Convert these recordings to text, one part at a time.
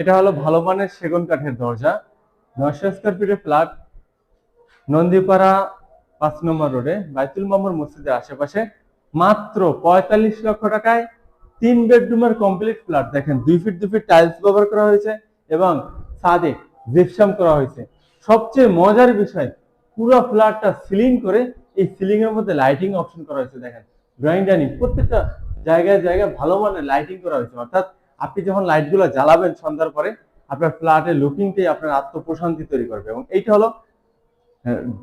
এটা হলো ভালো মানের সেগুন কাঠের দরজা। নয়শো স্কোয়ার ফিটের ফ্ল্যাট নন্দীপাড়া পাঁচ নম্বর রোডে বাইতুল মামুর মসজিদের আশেপাশে। মাত্র পঁয়তাল্লিশ লক্ষ টাকায় তিন বেডরুমের কমপ্লিট ফ্ল্যাট দেখেন, দুই ফিট দুই ফিট টাইলস ব্যবহার করা হয়েছে এবং ছাদে জিপসাম করা হয়েছে। সবচেয়ে মজার বিষয়, পুরো ফ্ল্যাটটা সিলিং করে এই সিলিং এর মধ্যে লাইটিং অপশন করা হয়েছে। দেখেন ড্রয়িং ডাইনিং প্রত্যেকটা জায়গায় জায়গায় ভালো মানের লাইটিং করা হয়েছে। অর্থাৎ আপনি যখন লাইটগুলো জ্বালাবেন সন্ধ্যার পরে, আপনার ফ্ল্যাটের লুকিংটাই আপনার আত্মপ্রশান্তি তৈরি করবে এবং এইটা হলো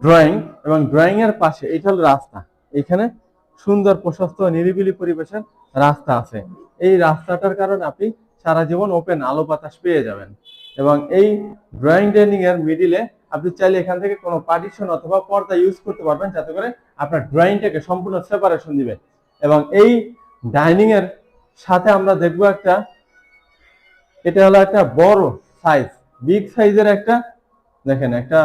ড্রয়িং এবং ড্রয়িং এর পাশে এইটা হলো রাস্তা। এখানে সুন্দর, প্রশস্ত, নিরিবিলি পরিবেশের রাস্তা আছে। এই রাস্তাটার কারণে আপনি সারা জীবন ওপেন আলো বাতাস পেয়ে যাবেন এবং এই ড্রয়িং ডাইনিং এর মিডিলে আপনি চাইলে এখান থেকে কোনো পার্টিশন অথবা পর্দা ইউজ করতে পারবেন, যাতে করে আপনার ড্রয়িংটাকে সম্পূর্ণ সেপারেশন দিবে। এবং এই ডাইনিং এর সাথে আমরা দেখব একটা এটা হলো একটা বড় সাইজ বিগ সাইজের একটা, দেখেন একটা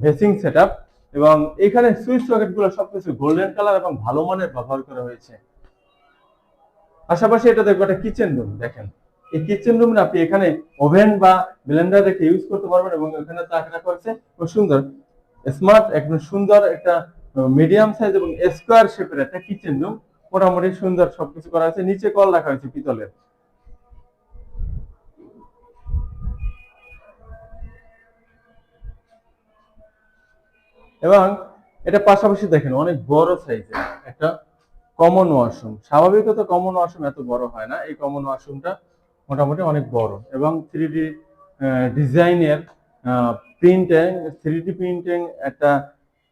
ভেসিং সেটআপ এবং এখানে সুইচ সকেটগুলো সবকিছু গোল্ডেন কালার এবং ভালো মানের ব্যবহার করা হয়েছে। পাশাপাশি এটা দেখব একটা কিচেন রুম দেখেন। এই কিচেন রুম আপনি এখানে ওভেন বা ব্লেন্ডার রেখে ইউজ করতে পারবেন এবং এখানে তাক রাখা হয়েছে খুব সুন্দর। স্মার্ট একদম সুন্দর একটা মিডিয়াম সাইজ এবং স্কোয়ার শেপের একটা কিচেন রুম মোটামুটি সুন্দর সবকিছু করা হয়েছে। নিচে কল রাখা হয়েছে পিতলের। এবং এটা পাশাপাশি দেখেন অনেক বড় সাইজের একটা কমন ওয়াশরুম স্বাভাবিকত কমন ওয়াশরুম এত বড় হয় না, এই কমন ওয়াশরুমটা মোটামুটি অনেক বড় এবং থ্রি ডি ডিজাইনের প্রিন্টিং থ্রি ডি প্রিন্টিং একটা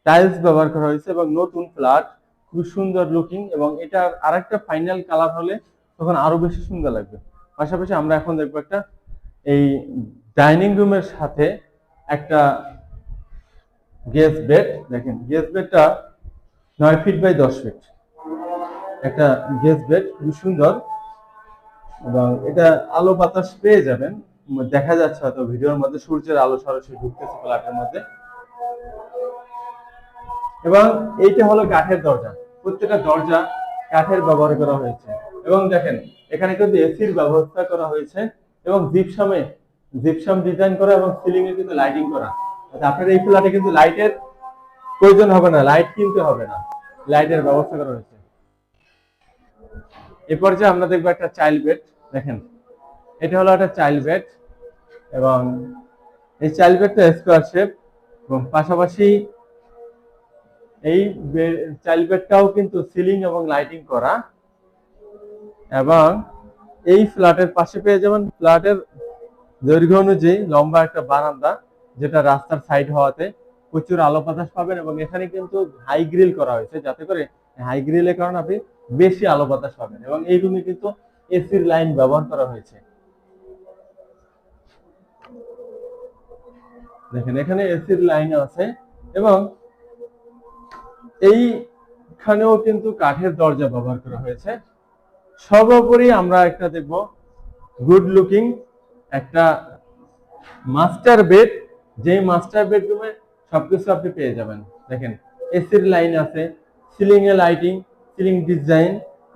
টাইলস ব্যবহার করা হয়েছে এবং নতুন ফ্ল্যাট খুব সুন্দর লুকিং এবং এটার আরেকটা ফাইনাল কালার হলে তখন আরও বেশি সুন্দর লাগবে। পাশাপাশি আমরা এখন দেখব একটা এই ডাইনিং রুমের সাথে একটা গেস্ট বেড, দেখেন গেস্ট বেডটা নয় ফিট বাই দশ ফিট। একটা গেস্ট বেড খুব সুন্দর। এবং এটা আলো বাতাস পেয়ে যাবেন। দেখা যাচ্ছে হয়তো ভিডিওর মধ্যে সূর্যের আলো সরাসরি ঢুকতেছে ফ্ল্যাটের মধ্যে। এবং এইটা হলো কাঠের দরজা। প্রত্যেকটা দরজা কাঠের ব্যবহার করা হয়েছে। এবং দেখেন, এখানে কিন্তু এসির ব্যবস্থা করা হয়েছে। এবং জিপসামে, জিপসাম ডিজাইন করা এবং সিলিং এ কিন্তু লাইটিং করা। আপনার এই ফ্ল্যাটে কিন্তু লাইটের প্রয়োজন হবে না, লাইট কিনতে হবে না, লাইটের ব্যবস্থা করা হয়েছে। এরপর যে আমরা দেখব একটা চাইল্ড বেড, দেখেন, এটা হলো একটা চাইল্ড বেড এবং এই চাইল্ড বেডটা স্কোয়ার শেপ এবং পাশাপাশি এই চাইল্ড বেডটাও কিন্তু সিলিং এবং লাইটিং করা এবং এই ফ্ল্যাটের পাশে পেয়ে যাবেন, ফ্ল্যাটের দৈর্ঘ্য অনুযায়ী লম্বা একটা বারান্দা। যেটা রাস্তার সাইড হওয়াতে প্রচুর আলো বাতাস পাবেন এবং এখানে কিন্তু হাই গ্রিল করা হয়েছে, যাতে করে হাই গ্রিলের কারণে আপনি বেশি আলো বাতাস পাবেন এবং এই রুমে কিন্তু এসির লাইন ব্যবহার করা হয়েছে। দেখেন, এখানে এসির লাইন আছে এবং এইখানেও কিন্তু কাঠের দরজা ব্যবহার করা হয়েছে। সর্বোপরি আমরা একটা দেখব গুড লুকিং একটা মাস্টার বেড যে মাস্টার বেডরুমে সবকিছু আপনি পেয়ে যাবেন। দেখেন এসির লাইন আছে সিলিং এ লাইটিং সিলিং ডিজাইন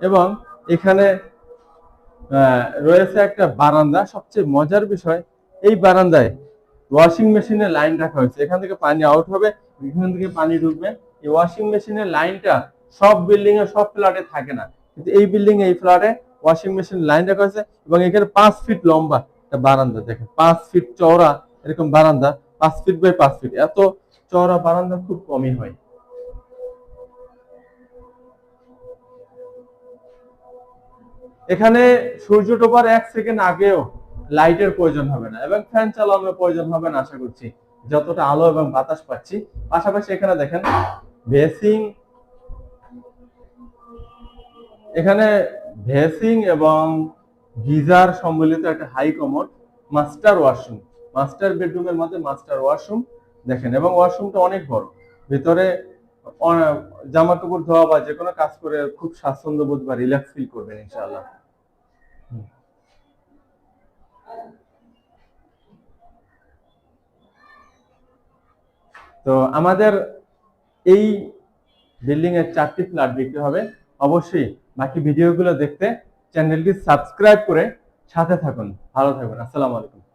এবং এখানে রয়েছে একটা বারান্দা। সবচেয়ে মজার বিষয়, এই বারান্দায় ওয়াশিং মেশিনের লাইন রাখা হয়েছে। এখান থেকে পানি আউট হবে, এখান থেকে পানি ঢুকবে। এই ওয়াশিং মেশিনের লাইনটা সব বিল্ডিং এ, সব ফ্ল্যাটে থাকে না। কিন্তু এই বিল্ডিং এই ফ্ল্যাটে ওয়াশিং মেশিন লাইন রাখা হয়েছে এবং এখানে পাঁচ ফিট লম্বা একটা বারান্দা। দেখেন, পাঁচ ফিট চওড়া এরকম বারান্দা। পাঁচ ফিট বাই পাঁচ ফিট এত চওড়া বারান্দা খুব কমই হয়। এখানে সূর্য ডোবার এক সেকেন্ড আগেও লাইটের প্রয়োজন হবে না এবং ফ্যান চালানোর প্রয়োজন হবে না, আশা করছি। যতটা আলো এবং বাতাস পাচ্ছি। পাশাপাশি এখানে দেখেন, ভেসিং, এখানে ভেসিং এবং গিজার সম্বলিত একটা high commode master washroom master বেডরুমের মধ্যে মাস্টার ওয়াশরুম, দেখেন, এবং ওয়াশরুমটা অনেক বড়। ভিতরে জামা কাপড় ধোয়া বা যে কোনো কাজ করে খুব স্বাচ্ছন্দ্য বোধ বা রিল্যাক্স ফিল করবেন, ইনশাআল্লাহ। তো আমাদের এই বিল্ডিং এর চারটি ফ্ল্যাট বিক্রি হবে। অবশ্যই বাকি ভিডিওগুলো দেখতে চ্যানেলটি সাবস্ক্রাইব করে সাথে থাকুন। ভালো থাকুন। আসসালামু আলাইকুম।